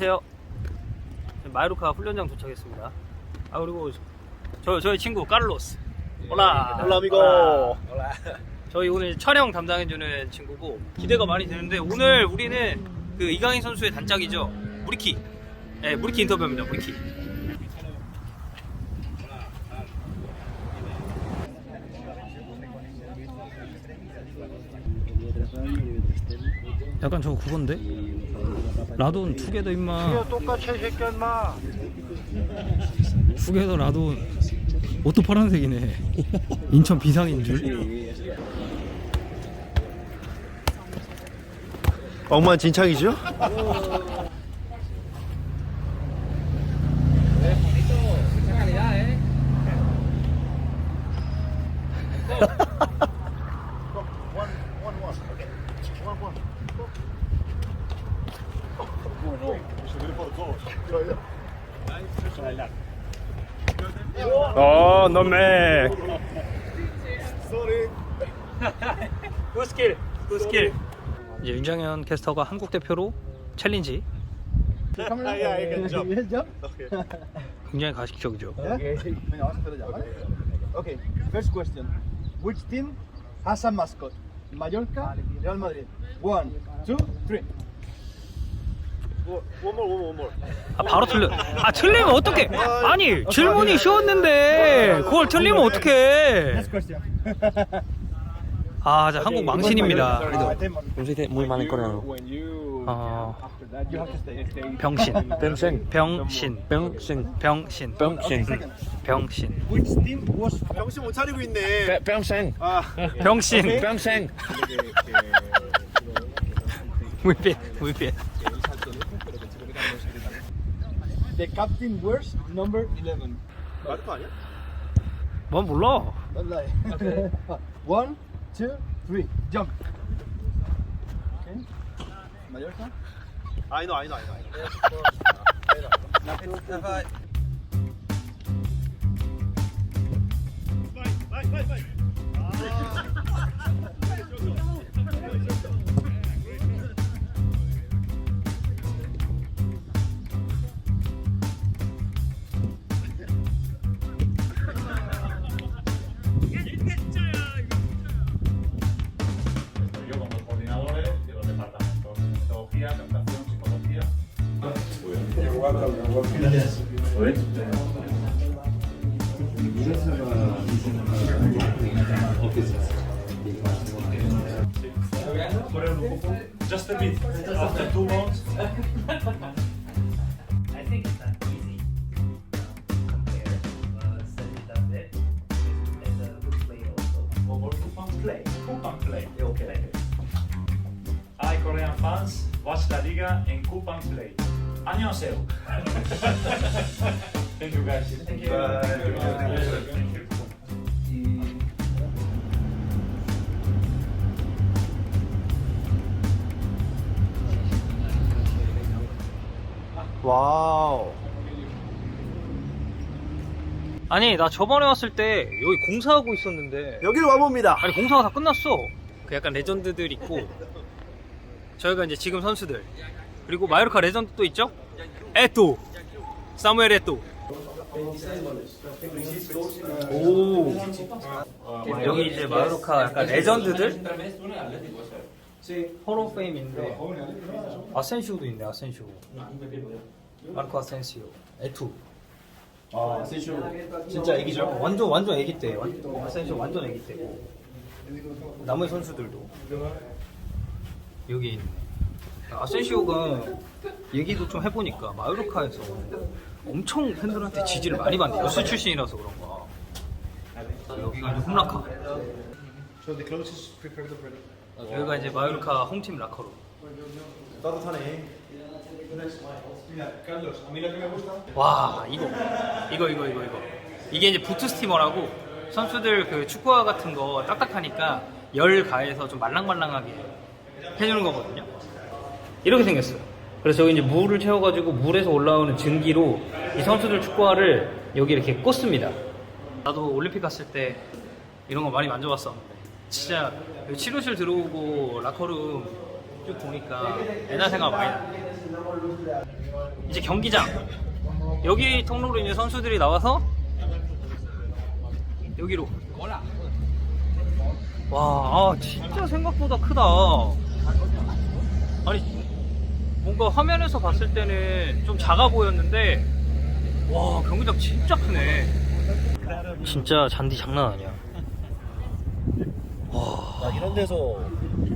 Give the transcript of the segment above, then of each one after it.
안녕하세요. 마요르카 훈련장 도착했습니다. 아 그리고 저 저희 친구 카를로스. 올라. Hola, amigo. 저희 오늘 촬영 담당해주는 친구고 기대가 많이 되는데 오늘 우리는 그 이강인 선수의 단짝이죠 무리키. 네, 무리키 인터뷰입니다. 무리키. 약간 저거 그건데? 라돈 투게더 임마. 똑같이 새끼 인마. 투게더 라돈. 옷도 파란색이네. 인천 비상인 줄? 엉망진창이죠? 어 너네 굿스킬 굿스킬 이제 윤장현 캐스터가 한국 대표로 챌린지 굉장히 가식적이죠 Okay, first question. Which team has a mascot? Mallorca, Real Madrid. One, two, three. 아 바로 틀려 아 틀리면 어떡해 아니 질문이 쉬웠는데 그걸 틀리면 어떡해. 아 자, 한국 망신입니다 muy mal en coreano. 어. 병신. 병신. 병신. 병신 Which team was 정신 못 차리고 있네. 아, 병신 Pyeongchang. 물빛 물빛 the captain wears number 11? 마르코 아니야? 뭔 몰라 Don't lie. One, two, three. Jump. Okay. Mallorca. 아이노, 아이노, 아이노. 아이노. yo Just a bit. After two months, I think it's not easy compared to compare uh, Sanjay as a good player also. over Kupang Play. Kupang play. Okay. Hi Korean fans, watch La Liga and Kupang play. 안녕하세요. Thank you guys. Thank you. Thank you. 와우. 아니 나 저번에 왔을 때 여기 공사하고 있었는데 여기로 와봅니다. 아니 공사가 다 끝났어 그 약간 레전드들 있고 저희가 이제 지금 선수들 그리고 마요르카 레전드 또 있죠? 에또 사무엘 에또 오. 여기 이제 마요르카 약간 레전드들? 호로 페임인데 아센시오도 있네 아센시오. 마르코 아센시오. 에투. 아, 세슈 진짜 애기죠? 완전 완전 애기 때. 아센시오 완전 애기 때고. 나머지 선수들도. 여기 있네 아센시오가 얘기도 좀 해보니까 마요르카에서 엄청 팬들한테 지지를 많이 받네 유스 출신이라서 그런가 여기가 이제 홈라카 So the closest prepare the bread. 여기가 이제 마요르카 홈팀 라커로 따뜻하네. Carlos, a mí lo que me gusta. 와 이거 이거 이거 이거 이거 이게 이제 부트 스티머라고 선수들 그 축구화 같은 거 딱딱하니까 열 가해서 좀 말랑말랑하게 해주는 거거든요 이렇게 생겼어요 그래서 여기 이제 물을 채워가지고 물에서 올라오는 증기로 이 선수들 축구화를 여기 이렇게 꽂습니다. 나도 올림픽 갔을 때 이런 거 많이 만져봤었는데 진짜 치료실 들어오고 라커룸 쭉 보니까 옛날 생각 많이 나. 이제 경기장. 여기 통로로 이제 선수들이 나와서 여기로. 와 아, 진짜 생각보다 크다. 아니 뭔가 화면에서 봤을 때는 좀 작아 보였는데 와 경기장 진짜 크네 진짜 잔디 장난 아니야 아, 이런 데서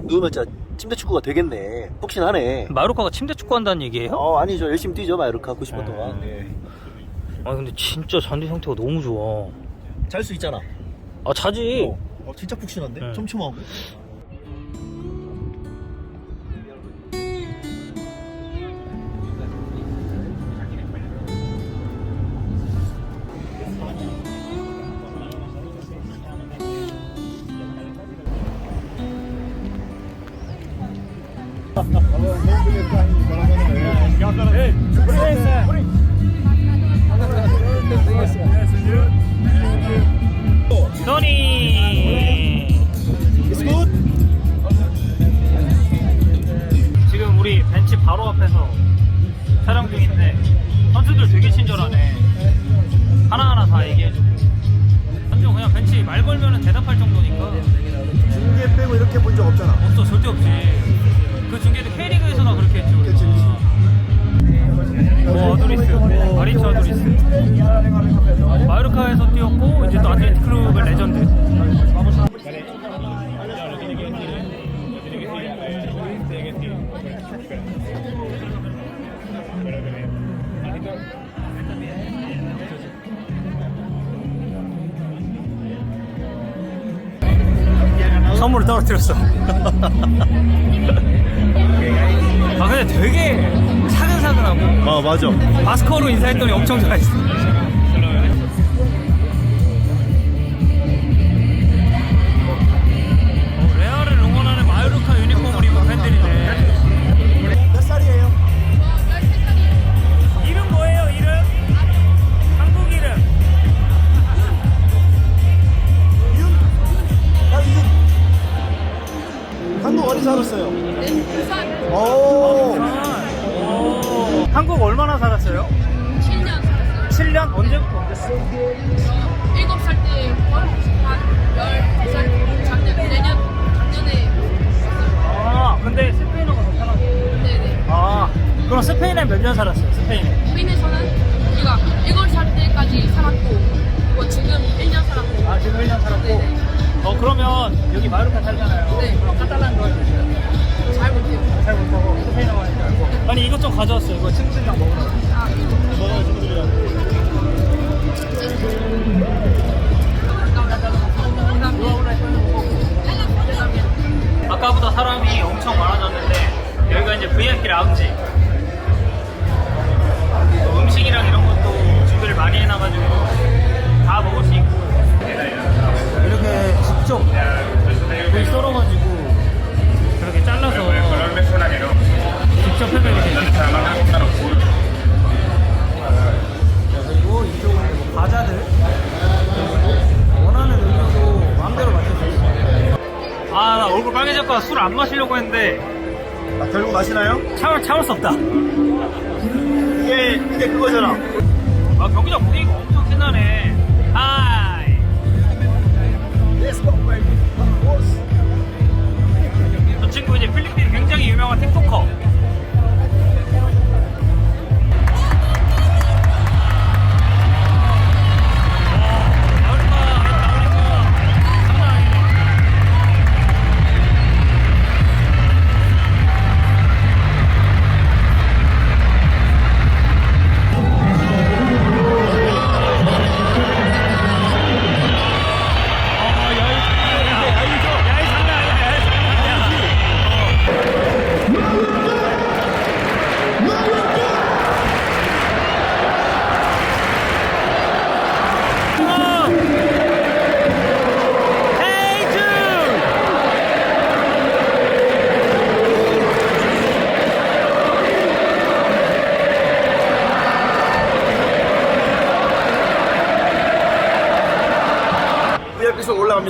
누우면 진짜 침대 축구가 되겠네. 혹시나네. 마요르카가 침대 축구 한다는 얘기예요? 어, 아니죠. 열심히 뛰죠, 마요르카 90분 네. 동안. 네. 아 근데 진짜 잔디 상태가 너무 좋아 잘 수 있잖아. 아 자지 어, 어, 진짜 푹신한데? 네. 촘촘하고. 토니 지금 우리 벤치 바로 앞에서 촬영 중인데 선수들 되게 친절하네 선물을 떨어뜨렸어. 아 근데 되게 사근사근하고 아, 맞아. 마스커로 인사했더니 엄청 좋아했어. 어, 언제부터 언제였어요? 7살 때한 12살 작년 내년 작년에 아, 근데 스페인어가 더 편하고. 네네. 아, 그럼 스페인에 몇 년 살았어요? 스페인에? 스페인에서는 우리가 7살 때까지 살았고 그리고 지금 1년 살았고 아, 지금 1년 살았고. 네네. 어, 그러면 여기 마요르카 살잖아요. 네. 그럼 카탈란 거 해주세요. 잘 못해요. 잘 못하고 스페인어 하니까 알고. 아니, 이것 좀 가져왔어요. 이거 친구들이랑 먹으라고. 엄청 많아졌는데 여기가 이제 VIP 라운지. 뭐 음식이랑 이런 것도 준비를 많이 해놔가지고 다 먹을 수 있고 안 마시려고 했는데 아, 결국 마시나요? 참을, 참을 수 없다 이게, 이게 그거잖아. 아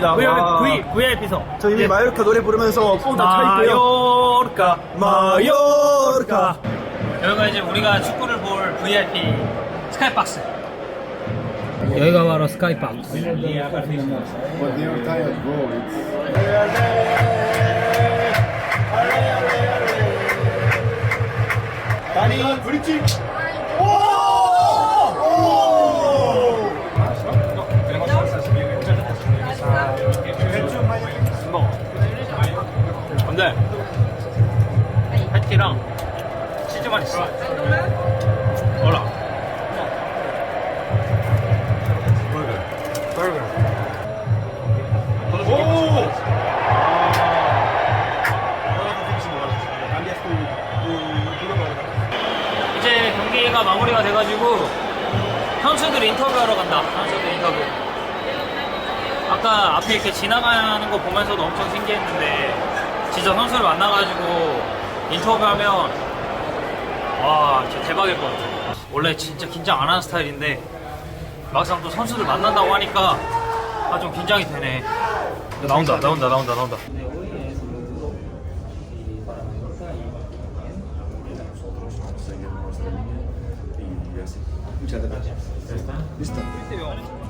와. V, VIP석 저 이미 마요르카 노래 부르면서 뽕다 차 있고요. 마요르카 마요르카. 여기가 이제 우리가 축구를 볼 VIP 스카이박스. 여기가 바로 스카이박스. 다니 브릿지. 근데 패티랑 치즈만 있어. 어라. 이제 경기가 마무리가 돼가지고 선수들 인터뷰하러 간다. 선수들 인터뷰. 아까 앞에 이렇게 지나가는 거 보면서도 엄청 신기했는데 진짜 선수를 만나가지고 인터뷰하면 와 진짜 대박일 것 같아. 원래 진짜 긴장 안 하는 스타일인데 막상 또 선수들 만난다고 하니까 아 좀 긴장이 되네. 나온다 나온다 나온다 나온다.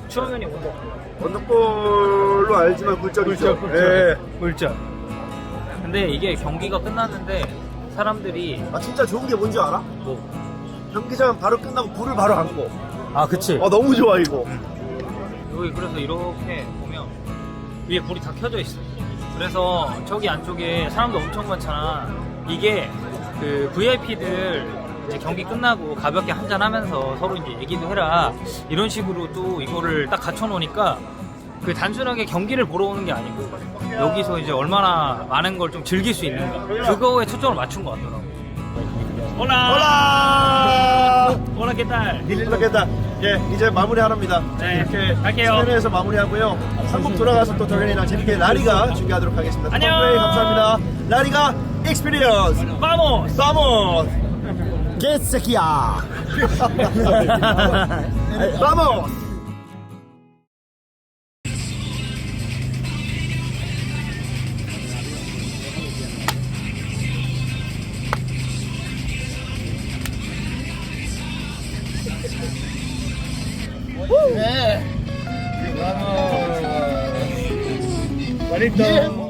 추억면이 온다. 언더볼로 알지만 굴절이죠. 예. 물자. 근데 이게 경기가 끝났는데 사람들이 아 진짜 좋은 게 뭔지 알아? 뭐. 경기장 바로 끝나고 불을 바로 안고. 아 그치. 아 너무 좋아 이거. 여기 그래서 이렇게 보면 위에 불이 다 켜져 있어. 그래서 저기 안쪽에 사람도 엄청 많잖아. 이게 그 VIP들 이제 경기 끝나고 가볍게 한잔 하면서 서로 이제 얘기도 해라. 이런 식으로 또 이거를 딱 갖춰 놓으니까 그 단순하게 경기를 보러 오는 게 아니고 여기서 이제 얼마나 많은 걸 좀 즐길 수 있는가. 그거에 초점을 맞춘 것 같더라고. 올라! 올라, ¿qué tal? 딜리르겠다. 예, 이제 마무리하랍니다. 네, 이렇게 갈게요. 스페인에서 마무리하고요. 한국 돌아가서 또 정현이랑 재밌게 라리가 중계하도록 하겠습니다. 안녕. 컴플레이 감사합니다. 라리가 익스피리언스. Vamos! Vamos. 개새끼야. Balito! Yeah.